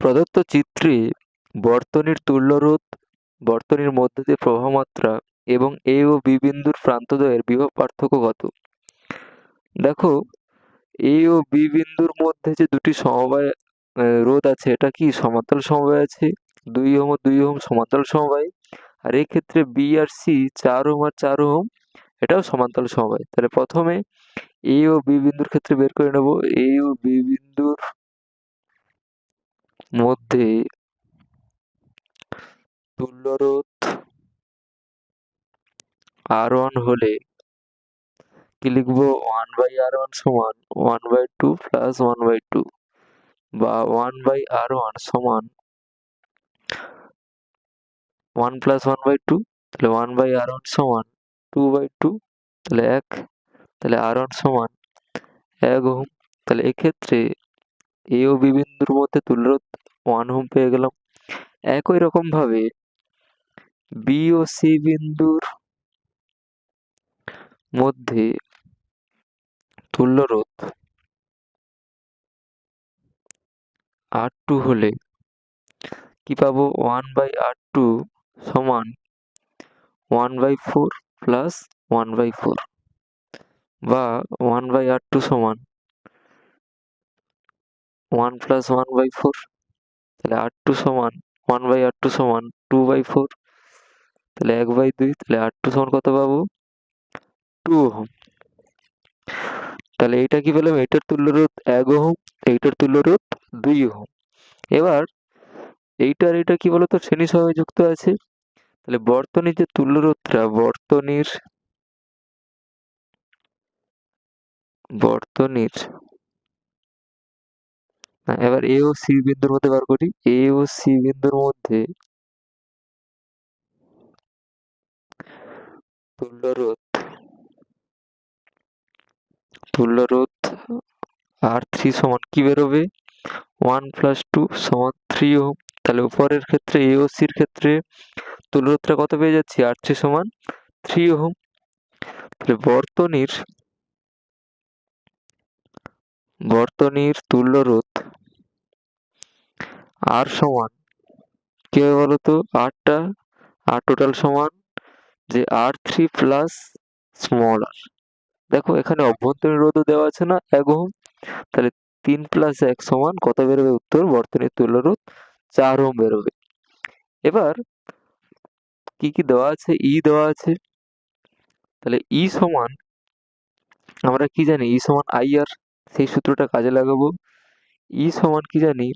প্রদত্ত চিত্রে বর্তনীর তুল্যরোধ, বর্তনীর মধ্যে দিয়ে প্রবাহমাত্রা এবং এ ও বি বিন্দুর প্রান্তদ্বয়ের বিভব পার্থক্য কত? দেখো এ ও বি বিন্দুর মধ্যে যে দুটি সমবায় রোধ আছে, এটা কি সমান্তরাল সমবায় আছে? দুই ওহম ও দুই ওহম সমান্তরাল সমবায়। আর এই ক্ষেত্রে বি আর সি চার ওহম আর চার ওহম, এটাও সমান্তরাল সমবায়। তাহলে প্রথমে এ ও বি বিন্দুর ক্ষেত্রে বের করে নেব। এ ও বি বিন্দুর মধ্যে তুল্যরোধ আর ওয়ান হলে কি লিখব? ওয়ান বাই আর ওয়ান সমান one by two plus one by two বা ওয়ান বাই আর ওয়ান সমান one plus one by two তাহলে ওয়ান বাই আর ওয়ান সমান টু বাই টু তাহলে এক, তাহলে আর ওয়ান সমান এক ওহম। তাহলে এক্ষেত্রে এ ও বি বিন্দুর মধ্যে তুল্যরোধ ওয়ান হোম পেয়ে গেলাম। একই রকম ভাবে বি ও সি বিন্দুর মধ্যে তুল্যরোধ আর টু হলে কি পাবো? ওয়ান বাই আর টু সমান one by four plus one by four বা ওয়ান বাই আর টু সমান one plus one by four তাহলে আর টু সমান ওয়ান বাই আর টু সমান টু বাই ফোর তাহলে এক বাই দুই তাহলে আর টু সমান কত পাবো? Two ohm. তাহলে এইটা কি পেলাম? এটার তুল্যরোধ এক ওহম এইটার তুল্যরোধ দুই ওহম। এবার এইটার এটা কি বলতো? শ্রেণি সহগে যুক্ত আছে। তাহলে বর্তনীর যে তুল্যরোধটা বর্তনীর বর্তনীর হ্যাঁ, এবার এ ও সি বিন্দুর মধ্যে বার করি। এ ও সি বিন্দুর মধ্যে তুল্যরোধ তুল্যরোধ আর থ্রি সমান কি বেরোবে? ওয়ান প্লাস টু সমান থ্রি ওহম। তাহলে উপরের ক্ষেত্রে এ ও সির ক্ষেত্রে তুল্যরোধটা কত পেয়ে যাচ্ছি? আর থ্রি সমান থ্রি ওহম। তাহলে বর্তনীর বর্তনীর তুল্যরোধ আর সমান? কি হবে বলতো? আরটা আর টোটাল সমান? যে R three plus small R দেখো, এখানে অভ্যন্তরীণ রোধও দেওয়া আছে না, এক ওহম। তাহলে তিন প্লাস এক সমান কত বেরোবে উত্তর? বর্তনীর তুল্য রোধ চার ওহম বেরোবে। এবার কি কি দেওয়া আছে? ই দেওয়া আছে। তাহলে ই সমান, আমরা কি জানি? ই সমান আই আর সেই সূত্রটা কাজে লাগাবো। ই সমান কি জানি?